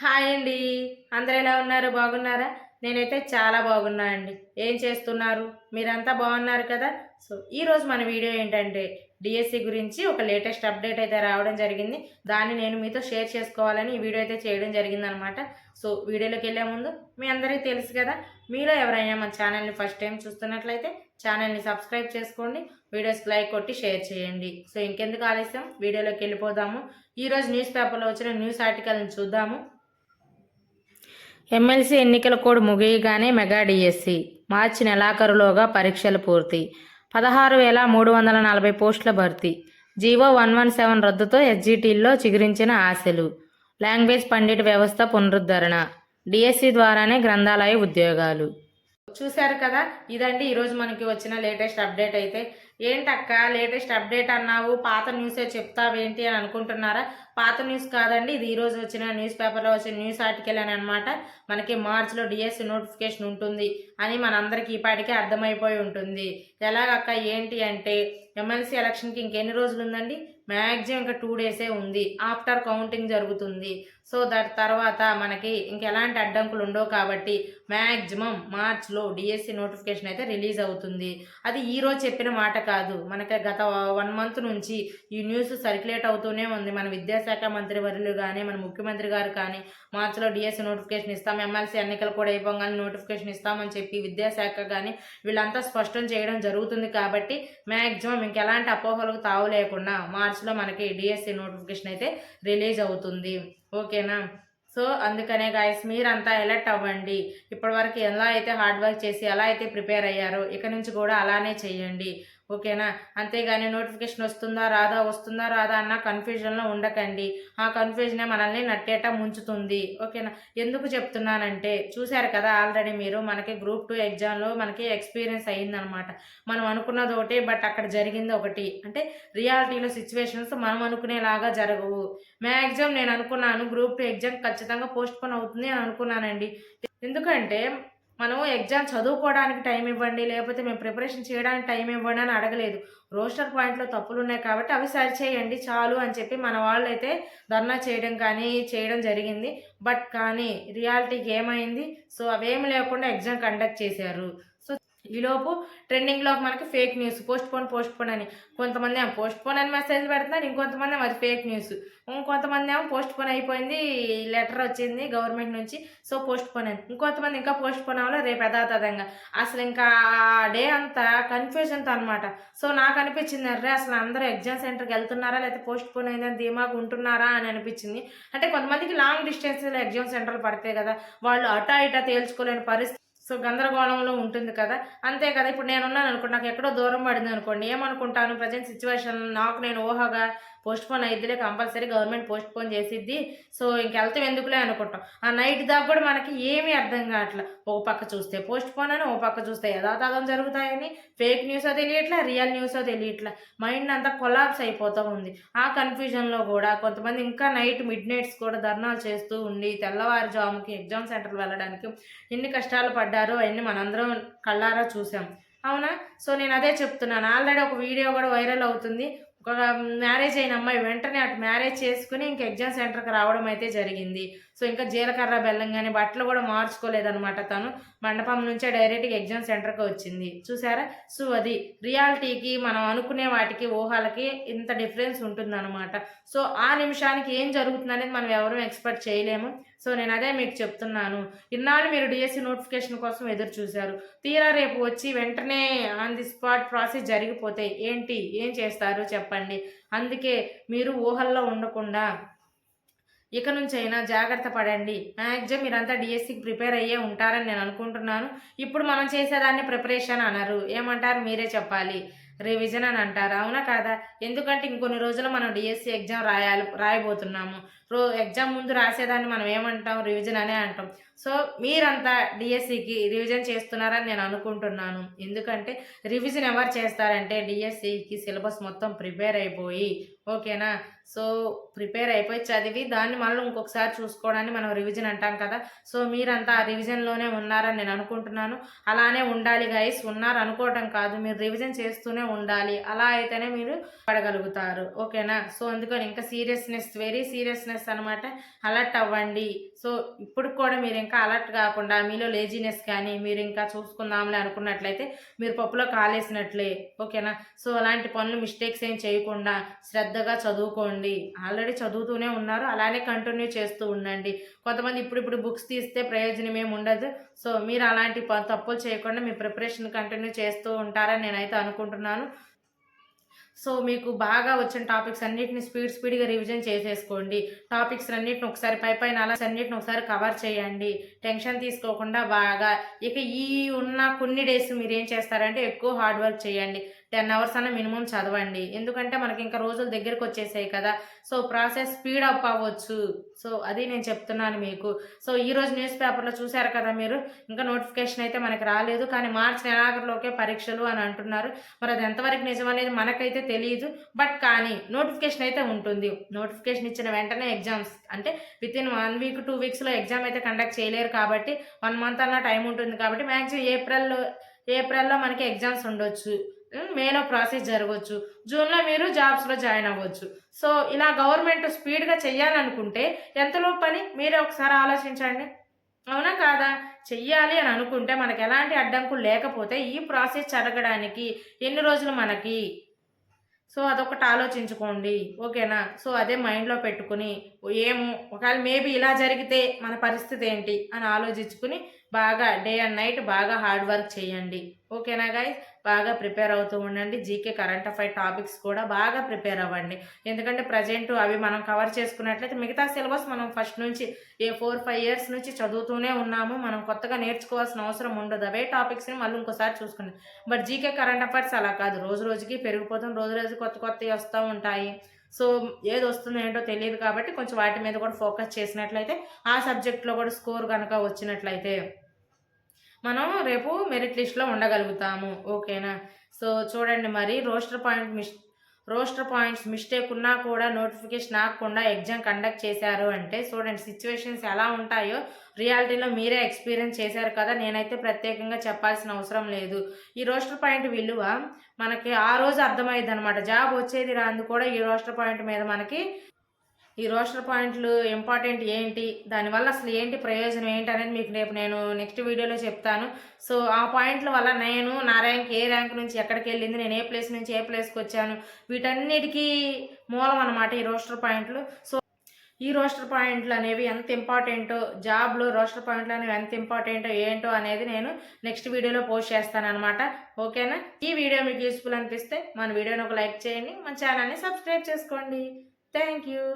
Hi అండి. అందరు ఎలా ఉన్నారు? బాగున్నారా? నేనైతే చాలా బాగున్నా అండి. ఏం చేస్తున్నారు? మీరంతా బాగున్నారు కదా? సో ఈరోజు మన వీడియో ఏంటంటే డిఎస్సి గురించి ఒక లేటెస్ట్ అప్డేట్ అయితే రావడం జరిగింది. దాన్ని నేను మీతో షేర్ చేసుకోవాలని ఈ వీడియో అయితే చేయడం జరిగిందనమాట. సో వీడియోలోకి వెళ్ళే ముందు మీ అందరికీ తెలుసు కదా మీలో ఎవరైనా మన ఛానల్ని ఫస్ట్ టైం చూస్తున్నట్లయితే ఛానల్ని సబ్స్క్రైబ్ చేసుకోండి వీడియోస్కి లైక్ కొట్టి షేర్ చేయండి. సో ఇంకెందుకు ఆలస్యం? వీడియోలోకి వెళ్ళిపోదాము. ఈరోజు న్యూస్ పేపర్లో వచ్చిన న్యూస్ ఆర్టికల్ని చూద్దాము. ఎమ్మెల్సీ ఎన్నికల కోడ్ ముగియగానే మెగా డిఎస్సి. మార్చి నెలాఖరులోగా పరీక్షలు పూర్తి. పదహారు వేల మూడు వందల నలభై పోస్టుల భర్తీ. జీవో వన్ వన్ సెవెన్ రద్దుతో ఎస్జిటిల్లో చిగురించిన ఆశలు. లాంగ్వేజ్ పండిట్ వ్యవస్థ పునరుద్ధరణ. డిఎస్సి ద్వారానే గ్రంథాలయ ఉద్యోగాలు. చూశారు కదా? ఇదండి ఈరోజు మనకి వచ్చిన లేటెస్ట్ అప్డేట్ అయితే. ఏంటక్క? లేటెస్ట్ అప్డేట్ అన్నావు. పాత న్యూసే చెప్తావేంటి అని అనుకుంటున్నారా? పాత న్యూస్ కాదండి. ఇది ఈరోజు వచ్చిన న్యూస్ పేపర్లో వచ్చిన న్యూస్ ఆర్టికల్ అని అనమాట మనకి మార్చిలో డిఎస్సి నోటిఫికేషన్ ఉంటుంది అని మనందరికీ ఈపాటికి అర్థమైపోయి ఉంటుంది. ఎలాగక్క ఏంటి అంటే ఎమ్మెల్సీ ఎలక్షన్కి ఇంకెన్ని రోజులు ఉందండి మ్యాక్సిమం ఇంకా టూ డేసే ఉంది. ఆఫ్టర్ కౌంటింగ్ జరుగుతుంది. సో దాని తర్వాత మనకి ఇంకెలాంటి అడ్డంకులు ఉండవు కాబట్టి మ్యాక్సిమం మార్చ్లో డిఎస్సి నోటిఫికేషన్ అయితే రిలీజ్ అవుతుంది. అది ఈరోజు చెప్పిన మాట కాదు. మనకి గత వన్ మంత్ నుంచి ఈ న్యూస్ సర్క్యులేట్ అవుతూనే ఉంది. మన విద్యా విద్యాశాఖ మంత్రి వర్యులు కానీ మన ముఖ్యమంత్రి గారు కానీ మార్చిలో డిఎస్సి నోటిఫికేషన్ ఇస్తాం ఎమ్మెల్సీ ఎన్నికలు కూడా అయిపోగానే నోటిఫికేషన్ ఇస్తామని చెప్పి విద్యాశాఖ కానీ వీళ్ళంతా స్పష్టం చేయడం జరుగుతుంది కాబట్టి మ్యాక్సిమం ఇంకెలాంటి అపోహలకు తావు లేకుండా మార్చిలో మనకి డిఎస్సి నోటిఫికేషన్ అయితే రిలీజ్ అవుతుంది. ఓకేనా? సో అందుకనే గాయస్ మీరంతా ఎలర్ట్ అవ్వండి. ఇప్పటివరకు ఎలా అయితే హార్డ్ వర్క్ చేసి ఎలా అయితే ప్రిపేర్ అయ్యారో ఇక నుంచి కూడా అలానే చేయండి. ఓకేనా? అంతేగాని నోటిఫికేషన్ వస్తుందా రాదా వస్తుందా రాదా అన్న కన్ఫ్యూజన్లో ఉండకండి. ఆ కన్ఫ్యూజనే మనల్ని నట్టేట ముంచుతుంది. ఓకేనా? ఎందుకు చెప్తున్నానంటే చూశారు కదా ఆల్రెడీ మీరు మనకి గ్రూప్ టూ ఎగ్జామ్లో మనకి ఎక్స్పీరియన్స్ అయ్యిందనమాట. మనం అనుకున్నది ఒకటి బట్ అక్కడ జరిగింది ఒకటి. అంటే రియాలిటీలో సిచ్యువేషన్స్ మనం అనుకునేలాగా జరగవు. మ్యాక్సిమం నేను అనుకున్నాను గ్రూప్ టూ ఎగ్జామ్ ఖచ్చితంగా పోస్ట్ పోన్ అవుతుంది అని అనుకున్నానండి. ఎందుకంటే మనం ఎగ్జామ్ చదువుకోవడానికి టైం ఇవ్వండి లేకపోతే మేము ప్రిపరేషన్ చేయడానికి టైం ఇవ్వండి అని అడగలేదు. రోస్టర్ పాయింట్లో తప్పులు ఉన్నాయి కాబట్టి అవి సరి చేయండి చాలు అని చెప్పి మన వాళ్ళు అయితే ధర్నా చేయడం కానీ చేయడం జరిగింది. బట్ కానీ రియాలిటీకి ఏమైంది? సో అవేమి లేకుండా ఎగ్జామ్ కండక్ట్ చేశారు. ఈలోపు ట్రెండింగ్లో మనకి fake news postpone postpone అని. కొంతమంది ఏమో పోస్ట్ పోన్ అని మెసేజ్ పెడుతున్నారు ఇంకొంతమంది ఏమో అది ఫేక్ న్యూస్ ఇంకొంతమంది ఏమో పోస్ట్ పోన్ అయిపోయింది లెటర్ వచ్చింది గవర్నమెంట్ నుంచి సో పోస్ట్ పోన్ అని. ఇంకొంతమంది ఇంకా పోస్ట్ పోన్ అవ్వాలి రేపు యథాతథంగా. అసలు ఇంకా ఆ డే అంతా కన్ఫ్యూజన్తో అనమాట సో నాకు అనిపించింది అరే అసలు అందరూ ఎగ్జామ్ సెంటర్కి వెళ్తున్నారా లేకపోతే పోస్ట్ పోన్ అయిందని ధీమాగా ఉంటున్నారా అని అనిపించింది. అంటే కొంతమందికి లాంగ్ డిస్టెన్స్లో ఎగ్జామ్ సెంటర్లు పడతాయి కదా వాళ్ళు అటా ఇటా తేల్చుకోలేని పరిస్థితి సో గందరగోళంలో ఉంటుంది కదా. అంతే కదా ఇప్పుడు నేను ఉన్నాను అనుకో నాకు ఎక్కడో దూరం పడింది అనుకోండి ఏమనుకుంటాను? ప్రజెంట్ సిచ్యువేషన్ నాకు నేను ఊహగా పోస్ట్ పోన్ అయితేనే కంపల్సరీ గవర్నమెంట్ పోస్ట్ పోన్ చేసిద్ది. సో ఇంకెళ్తాం ఎందుకులే అనుకుంటాం. ఆ నైట్ దాకా కూడా మనకి ఏమీ అర్థం కావట్లే. ఒక పక్క చూస్తే పోస్ట్ పోన్ అని ఒక పక్క చూస్తే యథాతథం జరుగుతాయని. ఫేక్ న్యూసో తెలియట్లే రియల్ న్యూసో తెలియట్లా. మైండ్ అంతా కొలాప్స్ అయిపోతూ ఉంది. ఆ కన్ఫ్యూజన్లో కూడా కొంతమంది ఇంకా నైట్ మిడ్ నైట్స్ కూడా ధర్నాలు చేస్తూ ఉండి తెల్లవారుజాముకి ఎగ్జామ్ సెంటర్కి వెళ్ళడానికి ఎన్ని కష్టాలు పడ్డారో అవన్నీ మనందరం కళ్ళారా చూసాం. అవునా? సో నేను అదే చెప్తున్నాను. ఆల్రెడీ ఒక వీడియో కూడా వైరల్ అవుతుంది. మ్యారేజ్ అయిన అమ్మాయి వెంటనే అటు మ్యారేజ్ చేసుకుని ఇంక ఎగ్జామ్ సెంటర్కి రావడం అయితే జరిగింది. సో ఇంకా జీలకర్ర బెల్లం కానీ బట్టలు కూడా మార్చుకోలేదనమాట తను. మండపం నుంచే డైరెక్ట్గా ఎగ్జామ్ సెంటర్కి వచ్చింది. చూసారా? సో అది రియాలిటీకి మనం అనుకునే వాటికి ఊహలకి ఇంత డిఫరెన్స్ ఉంటుందన్నమాట. సో ఆ నిమిషానికి ఏం జరుగుతుంది అనేది మనం ఎవరూ ఎక్స్పెక్ట్ చేయలేము. సో నేను అదే మీకు చెప్తున్నాను. ఇన్నాళ్ళు మీరు డిఎస్సి నోటిఫికేషన్ కోసం ఎదురు చూశారు. తీరా రేపు వచ్చి వెంటనే ఆన్ ది స్పాట్ ప్రాసెస్ జరిగిపోతే ఏంటి? ఏం చేస్తారు? చెప్పండి. అందుకే మీరు ఊహల్లో ఉండకుండా ఇక నుంచి అయినా జాగ్రత్త పడండి. మ్యాక్సిమం మీరంతా డిఎస్సికి ప్రిపేర్ అయ్యే ఉంటారని నేను అనుకుంటున్నాను. ఇప్పుడు మనం చేసేదాన్ని ప్రిపరేషన్ అన్నారు ఏమంటారు? మీరే చెప్పాలి. రివిజన్ అని అంటారు. అవునా కాదా? ఎందుకంటే ఇంకొన్ని రోజులు మనం డిఎస్సి ఎగ్జామ్ రాయాలి రాయబోతున్నాము. రో ఎగ్జామ్ ముందు రాసేదాన్ని మనం ఏమంటాం? రివిజన్ అనే అంటాం. సో మీరంతా డిఎస్సికి రివిజన్ చేస్తున్నారని నేను అనుకుంటున్నాను. ఎందుకంటే రివిజన్ ఎవరు చేస్తారంటే డిఎస్సికి సిలబస్ మొత్తం ప్రిపేర్ అయిపోయి ఓకేనా? సో ప్రిపేర్ అయిపోయి చదివి దాన్ని మళ్ళీ ఇంకొకసారి చూసుకోవడాన్ని మనం రివిజన్ అంటాం కదా? సో మీరంతా ఆ రివిజన్లోనే ఉన్నారని నేను అనుకుంటున్నాను. అలానే ఉండాలి గైస్ ఉన్నారు అనుకోవటం కాదు. మీరు రివిజన్ చేస్తూనే ఉండాలి. అలా అయితేనే మీరు పడగలుగుతారు. ఓకేనా? సో అందుకని ఇంకా సీరియస్నెస్ వెరీ సీరియస్నెస్ అనమాట అలర్ట్ అవ్వండి. సో ఇప్పుడు కూడా మీరు ఇంకా అలర్ట్ కాకుండా మీలో లేజినెస్ కానీ మీరు ఇంకా చూసుకుందాంలే అనుకున్నట్లయితే మీరు పప్పులో కాలేసినట్లే. ఓకేనా? సో అలాంటి పనులు మిస్టేక్స్ ఏం చేయకుండా శ్రద్ధ శ్రద్ధగా చదువుకోండి. ఆల్రెడీ చదువుతూనే ఉన్నారు. అలానే కంటిన్యూ చేస్తూ ఉండండి. కొంతమంది ఇప్పుడు ఇప్పుడు బుక్స్ తీస్తే ప్రయోజనం ఏమి ఉండదు. సో మీరు అలాంటి ప- తప్పులు చేయకుండా మీ ప్రిపరేషన్ కంటిన్యూ చేస్తూ ఉంటారని నేనైతే అనుకుంటున్నాను. సో మీకు బాగా వచ్చిన టాపిక్స్ అన్నిటిని స్పీడ్ స్పీడ్గా రివిజన్ చేసేసుకోండి. టాపిక్స్ అన్నిటిని ఒకసారి పై పైన అలా అన్నిటిని ఒకసారి కవర్ చేయండి. టెన్షన్ తీసుకోకుండా బాగా. ఇక ఈ ఉన్న కొన్ని డేస్ మీరు ఏం చేస్తారంటే ఎక్కువ హార్డ్ వర్క్ చేయండి. టెన్ అవర్స్ అన్న మినిమం చదవండి. ఎందుకంటే మనకి ఇంకా రోజులు దగ్గరకు వచ్చేసాయి కదా. సో ప్రాసెస్ స్పీడ్ అప్ అవ్వచ్చు. సో అది నేను చెప్తున్నాను మీకు. సో ఈ రోజు న్యూస్ పేపర్లో చూశారు కదా మీరు? ఇంకా నోటిఫికేషన్ అయితే మనకి రాలేదు. కానీ మార్చి నెలాఖరులోకే పరీక్షలు అని అంటున్నారు. మరి అది ఎంతవరకు నిజం అనేది మనకైతే తెలియదు బట్ కానీ నోటిఫికేషన్ అయితే ఉంటుంది. నోటిఫికేషన్ ఇచ్చిన వెంటనే ఎగ్జామ్స్. అంటే within one week two వీక్స్లో ఎగ్జామ్ అయితే కండక్ట్ చేయలేరు కాబట్టి వన్ మంత్ అన్న టైం ఉంటుంది కాబట్టి మ్యాక్సిమం ఏప్రిల్లో ఏప్రిల్లో మనకి ఎగ్జామ్స్ ఉండొచ్చు. మేలో ప్రాసెస్ జరగవచ్చు. జూన్లో మీరు జాబ్స్లో జాయిన్ అవ్వచ్చు. సో ఇలా గవర్నమెంట్ స్పీడ్గా చెయ్యాలనుకుంటే ఎంతలో పని? మీరే ఒకసారి ఆలోచించండి. అవునా కాదా? చెయ్యాలి అని అనుకుంటే మనకు ఎలాంటి అడ్డంకులు లేకపోతే ఈ ప్రాసెస్ జరగడానికి ఎన్ని రోజులు మనకి? సో అదొకటి ఆలోచించుకోండి. ఓకేనా? సో అదే మైండ్లో పెట్టుకుని ఏమో ఒకవేళ మేబీ ఇలా జరిగితే మన పరిస్థితి ఏంటి అని ఆలోచించుకుని బాగా డే అండ్ నైట్ బాగా హార్డ్ వర్క్ చేయండి. ఓకేనా గాయస్ బాగా ప్రిపేర్ అవుతూ ఉండండి. జీకే కరెంట్ అఫైర్ టాపిక్స్ కూడా బాగా ప్రిపేర్ అవ్వండి. ఎందుకంటే ప్రజెంట్ అవి మనం కవర్ చేసుకున్నట్లయితే మిగతా సిలబస్ మనం ఫస్ట్ నుంచి ఏ ఫోర్ ఫైవ్ ఇయర్స్ నుంచి చదువుతూనే ఉన్నాము. మనం కొత్తగా నేర్చుకోవాల్సిన అవసరం ఉండదు. అవే టాపిక్స్ని మళ్ళీ ఇంకోసారి చూసుకుని. బట్ జీకే కరెంట్ అఫైర్స్ అలా కాదు. రోజు రోజుకి పెరిగిపోతుంది. రోజు రోజు కొత్త కొత్తవి వస్తూ ఉంటాయి. సో ఏది వస్తుందో ఏంటో తెలియదు కాబట్టి కొంచెం వాటి మీద కూడా ఫోకస్ చేసినట్లయితే ఆ సబ్జెక్ట్లో కూడా స్కోర్ కనుక వచ్చినట్లయితే మనం రేపు మెరిట్ లిస్ట్లో ఉండగలుగుతాము. ఓకేనా? సో చూడండి మరి roster point miss roster points mistake ఉన్నా కూడా నోటిఫికేషన్ ఆగకుండా ఎగ్జామ్ కండక్ట్ చేశారు అంటే చూడండి సిచ్యువేషన్స్ ఎలా ఉంటాయో రియాలిటీలో మీరే ఎక్స్పీరియన్స్ చేశారు కదా. నేనైతే ప్రత్యేకంగా చెప్పాల్సిన అవసరం లేదు. ఈ రోస్టర్ పాయింట్ విలువ మనకి ఆ రోజు అర్థమైంది అనమాట జాబ్ వచ్చేది రాంది కూడా ఈ రోస్టర్ పాయింట్ మీద మనకి ఈ రోస్టర్ పాయింట్లు ఇంపార్టెంట్ ఏంటి? దానివల్ల అసలు ఏంటి ప్రయోజనం ఏంటి అనేది మీకు రేపు నేను నెక్స్ట్ వీడియోలో చెప్తాను. సో ఆ పాయింట్ల వల్ల నేను నా ర్యాంక్ ఏ ర్యాంక్ నుంచి ఎక్కడికి వెళ్ళింది నేను ఏ ప్లేస్ నుంచి ఏ ప్లేస్కి వచ్చాను వీటన్నిటికీ మూలం అనమాట ఈ రోస్టర్ పాయింట్లు. సో ఈ రోస్టర్ పాయింట్లు అనేవి ఎంత ఇంపార్టెంటో జాబ్లో రోస్టర్ పాయింట్లు అనేవి ఎంత ఇంపార్టెంటో ఏంటో అనేది నేను నెక్స్ట్ వీడియోలో పోస్ట్ చేస్తాను అనమాట ఓకేనా? ఈ వీడియో మీకు యూస్ఫుల్ అనిపిస్తే మన వీడియోని ఒక లైక్ చేయండి మన ఛానల్ని సబ్స్క్రైబ్ చేసుకోండి. Thank you.